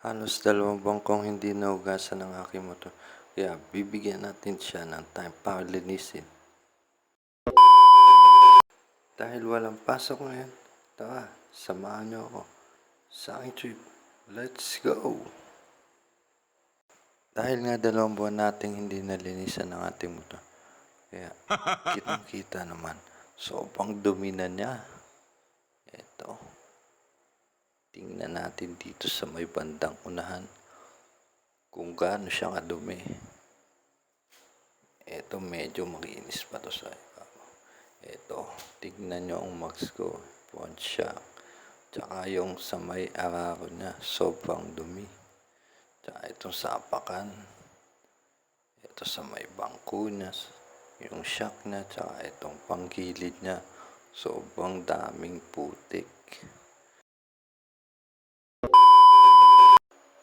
Halos dalawang buwan kong hindi nahugasan ang aking motor. Kaya bibigyan natin siya ng time para linisin. Dahil walang pasok ngayon, tara, samahan niyo ako sa aking trip. Let's go! Dahil nga dalawang buwan nating hindi nalinisan ang ating motor. Kaya kitang kita naman, sobrang dumi na niya. Eto. Tingnan natin dito sa may bandang unahan kung gaano siya kadumi. Eto, medyo makinis pa to sa ibabaw. Eto, tignan nyo ang max ko. Front shock. Tsaka yung sa may araro niya, sobrang dumi. Tsaka itong sapakan. Ito sa may bangko niya. Yung shock niya, tsaka itong panggilid niya. Sobrang daming putik.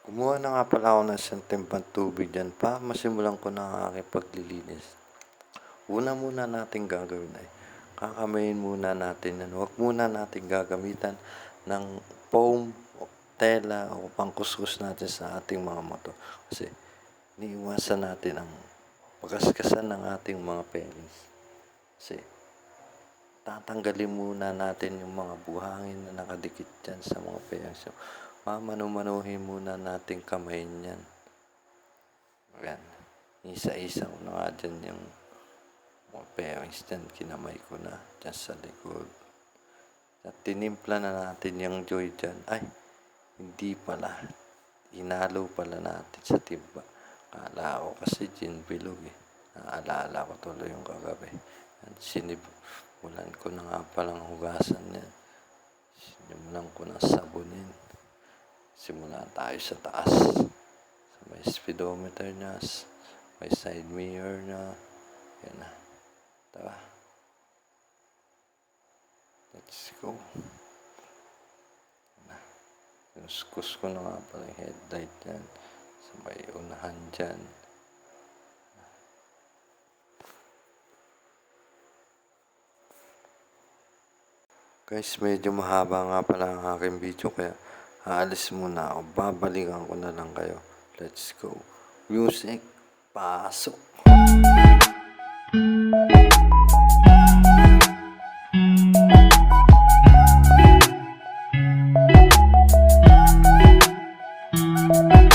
Kumuha na nga pala ako ng sentimpang tubig dyan para masimulan ko na ang aking paglilinis. Una muna natin gagawin ay kakamayin muna natin yan. Huwag muna natin gagamitan ng foam o tela o pangkuskus natin sa ating mga motor. Kasi niiwasan natin ang pagaskasan ng ating mga parents. Kasi tatanggalin muna natin yung mga buhangin na nakadikit dyan sa mga parents. Mamanu-manuhin muna natin kamay niyan. Ayan. Isa-isa ko na nga dyan yung mga parents dyan. Kinamay ko na dyan sa likod. At tinimpla na natin yung joy dyan. Ay, hindi pala. Inalo pala natin sa timba. Kala ko kasi gin bilog eh. Naalala ko tuloy yung kagabi. At sinimulan ko na nga palang hugasan yan. Sinimulan ko na sabunin. Simula tayo sa taas. Sa may speedometer s- may side mirror niya. Yan na. Tara. Let's go. Yan na. Sinuskus ko na nga pala yung headlight dyan. Sa may unahan dyan. Guys, medyo mahaba nga pala ang aking video kaya aalis muna ako. Babalikan ko na lang kayo. Let's go. Music, pasok. Ito na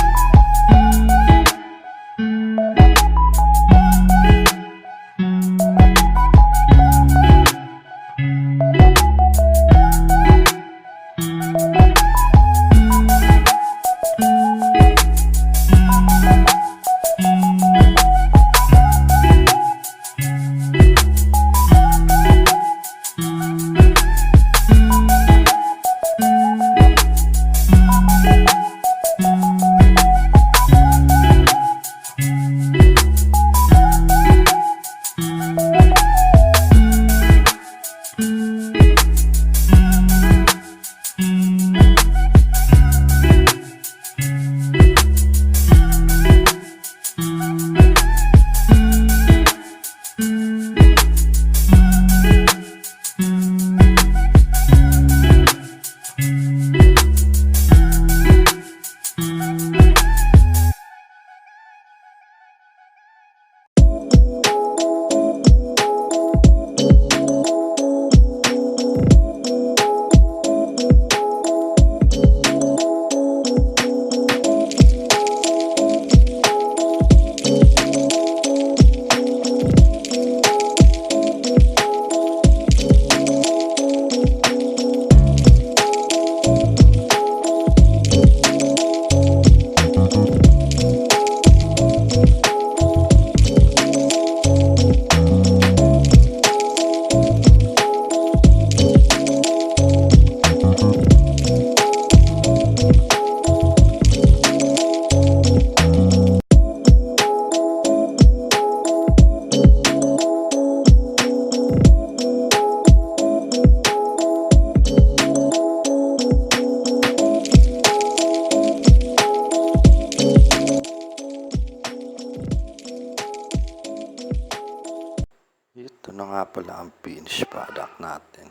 nga pala ang finished product natin.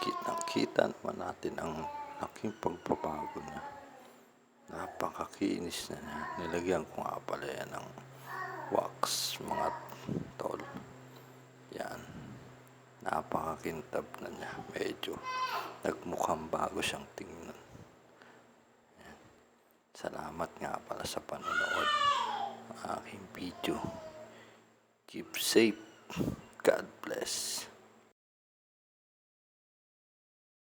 Kitang kita naman natin ang laking pagbabago niya. Napaka napakakinis na niya. Nilagyan ko nga pala yan ng wax mga tol. Yan. Napakakintab na niya. Medyo nagmukhang bago siyang tingnan. Yan. Salamat nga pala sa panonood ng aking video. Keep safe. God bless.